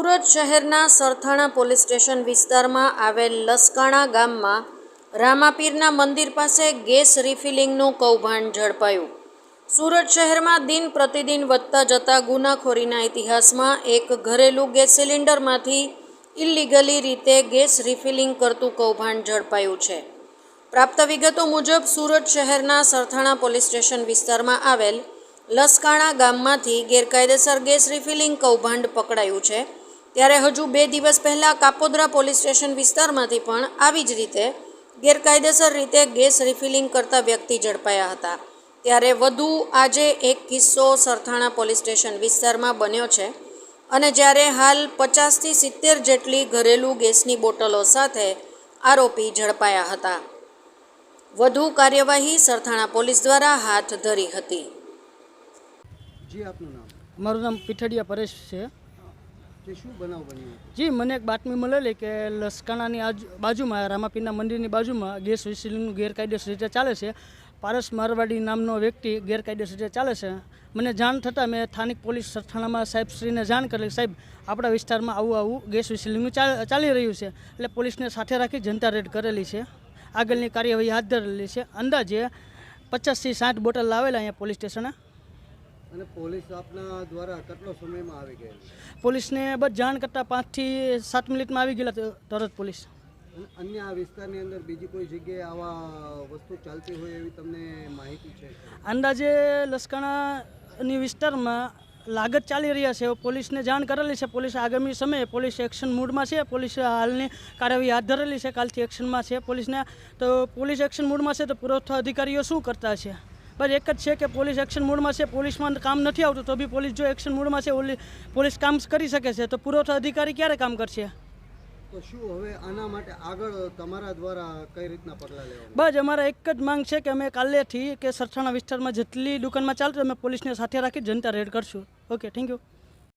સુરત શહેરના Sarthana police station વિસ્તારમાં આવેલ લસકાણા ગામમાં રામાપીરના મંદિર પાસે ગેસ રિફિલિંગનું કૌભાંડ ઝડપાયું. સુરત શહેરમાં દિન પ્રતિદિન વધતા જતા ગુનાખોરીના ઇતિહાસમાં એક ઘરેલું ગેસ સિલિન્ડરમાંથી ઇલિગલી રીતે ગેસ રિફિલિંગ કરતું કૌભાંડ ઝડપાયું છે. પ્રાપ્ત વિગતો મુજબ સુરત શહેરના સરથાણા પોલીસ સ્ટેશન વિસ્તારમાં આવેલ લસકાણા ગામમાંથી ગેરકાયદેસર ગેસ રિફિલિંગ કૌભાંડ પકડાયું છે. ત્યારે હજુ બે દિવસ પહેલાં કાપોદ્રા પોલીસ સ્ટેશન વિસ્તારમાંથી પણ આવી જ રીતે ગેરકાયદેસર રીતે ગેસ રિફિલિંગ કરતા વ્યક્તિ ઝડપાયા હતા. ત્યારે વધુ આજે એક કિસ્સો સરથાણા પોલીસ સ્ટેશન વિસ્તારમાં બન્યો છે અને જ્યારે હાલ પચાસથી સિત્તેર જેટલી ઘરેલું ગેસની બોટલો સાથે આરોપી ઝડપાયા હતા. વધુ કાર્યવાહી સરથાણા પોલીસ દ્વારા હાથ ધરી હતી. જી આપનું નામ? મારું નામ પીઠડિયા પરેશ છે. જે, મને એક બાતમી મળેલી કે લસકાણાની આજુ બાજુમાં રામાપીના મંદિરની બાજુમાં ગેસ રિસિલિંગનું ગેરકાયદેસર રીતે ચાલે છે. પારસ મારવાડી નામનો વ્યક્તિ ગેરકાયદેસર રીતે ચાલે છે. મને જાણ થતાં મેં સ્થાનિક પોલીસ સરથાણામાં સાહેબશ્રીને જાણ કરી સાહેબ, આપણા વિસ્તારમાં આવું આવું ગેસ રિસિલિંગનું ચાલી રહ્યું છે, એટલે પોલીસને સાથે રાખી જનતા રેડ કરેલી છે. આગળની કાર્યવાહી હાથ ધરેલી છે. અંદાજે પચાસથી સાઠ બોટલ લાવેલા અહીંયા પોલીસ સ્ટેશને. અને પોલીસ આપના દ્વારા કેટલો સમયમાં આવી ગયેલ? પોલીસને બસ જાણ કરતાં પાંચથી સાત મિનિટમાં આવી ગયેલા તરત પોલીસ. અન્ય આ વિસ્તારની અંદર બીજી કોઈ જગ્યાએ આવા વસ્તુ ચાલતી હોય એવી તમને માહિતી છે? અંદાજે લસકાણાની વિસ્તારમાં લાગત ચાલી રહ્યા છે. પોલીસને જાણ કરેલી છે. પોલીસ આગામી સમયે પોલીસ એક્શન મૂડમાં છે. પોલીસ હાલની કાર્યવાહી હાથ ધરેલી છે. કાલથી એક્શનમાં છે પોલીસને. તો પોલીસ એક્શન મૂડમાં છે તો પુરવઠા અધિકારીઓ શું કરતા છે? બસ એક જ છે કે પોલીસ એક્શન મૂડમાં છે પોલીસમાં કામ નથી આવતું તો બી પોલીસ જો એક્શન મૂડમાં છે ઓલી પોલીસ કામ કરી શકે છે તો પુરવઠા અધિકારી ક્યારે કામ કરશે? તો શું હવે આના માટે આગળ તમારા દ્વારા કઈ રીતના પગલાં લેવા બસ અમારા એક જ માંગ છે કે અમે કાલેથી કે સરથાણા વિસ્તારમાં જેટલી દુકાનમાં ચાલતું અમે પોલીસને સાથે રાખી જનતા રેડ કરશું. Okay thank you.